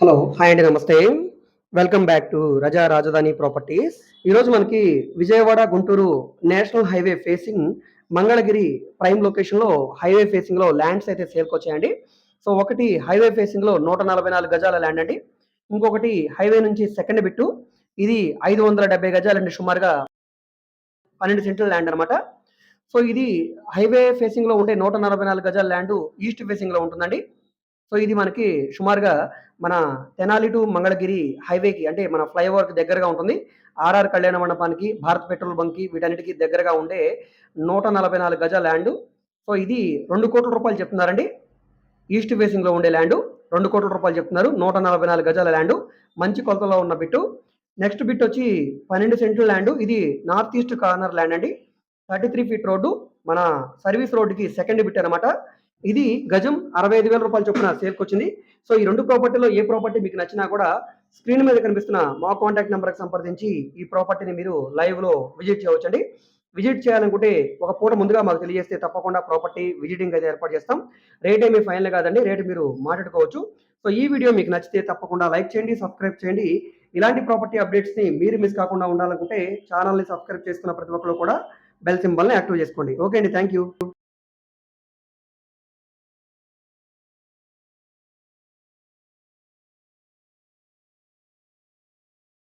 Hello hi అండి నమస్తే. Welcome back to రజా రాజధాని ప్రాపర్టీస్ ఈరోజు మనకి Vijayawada Guntur national highway facing Mangalagiri prime లొకేషన్లో హైవే ఫేసింగ్లో ల్యాండ్స్ అయితే సేల్కి వచ్చాయండి సో ఒకటి హైవే ఫేసింగ్లో నూట నలభై నాలుగు గజాల ల్యాండ్ అండి. ఇంకొకటి హైవే నుంచి సెకండ్ బిట్టు ఇది ఐదు వందల డెబ్బై గజాలండి సుమారుగా పన్నెండు సెంట్ల ల్యాండ్ అనమాట సో ఇది హైవే ఫేసింగ్లో ఉండే నూట నలభై నాలుగు గజాల ల్యాండ్ ఈస్ట్ ఫేసింగ్లో ఉంటుందండి. సో ఇది మనకి సుమారుగా మన తెనాలి టు మంగళగిరి హైవేకి అంటే మన ఫ్లైఓవర్కి దగ్గరగా ఉంటుంది. ఆర్ఆర్ కళ్యాణ మండపానికి భారత్ పెట్రోల్ బంక్కి వీటన్నిటికీ దగ్గరగా ఉండే నూట నలభై నాలుగు గజ ల్యాండ్. సో ఇది రెండు కోట్ల రూపాయలు చెప్తున్నారండి. ఈస్ట్ ఫేసింగ్లో ఉండే ల్యాండ్ రెండు కోట్ల రూపాయలు చెప్తున్నారు. నూట నలభై నాలుగు గజాల ల్యాండ్. మంచి కొలతలో ఉన్న బిట్టు. నెక్స్ట్ బిట్ వచ్చి పన్నెండు సెంట్ల ల్యాండ్. ఇది నార్త్ ఈస్ట్ కార్నర్ ల్యాండ్ అండి. థర్టీ త్రీ ఫీట్ రోడ్డు మన సర్వీస్ రోడ్డుకి సెకండ్ బిట్ అనమాట ఇది గజం అరవై ఐదు వేల రూపాయలు చొప్పున సేల్కి వచ్చింది. సో ఈ రెండు ప్రాపర్టీలో ఏ ప్రాపర్టీ మీకు నచ్చినా కూడా స్క్రీన్ మీద కనిపిస్తున్న మా కాంటాక్ట్ నెంబర్కి సంప్రదించి ఈ ప్రాపర్టీని మీరు లైవ్లో విజిట్ చేయవచ్చండి. విజిట్ చేయాలనుకుంటే ఒక పూట ముందుగా మాకు తెలియజేస్తే తప్పకుండా ప్రాపర్టీ విజిటింగ్ అయితే ఏర్పాటు చేస్తాం. రేట్ ఏమీ ఫైనల్ కాదండి రేటు మీరు మాట్లాడుకోవచ్చు. సో ఈ వీడియో మీకు నచ్చితే తప్పకుండా లైక్ చేయండి సబ్స్క్రైబ్ చేయండి. ఇలాంటి ప్రాపర్టీ అప్డేట్స్ని మీరు మిస్ కాకుండా ఉండాలనుకుంటే ఛానల్ని సబ్స్క్రైబ్ చేసుకున్న ప్రతి ఒక్కరు కూడా బెల్ సింబల్ని యాక్టివ్ చేసుకోండి. ఓకే అండి. Thank you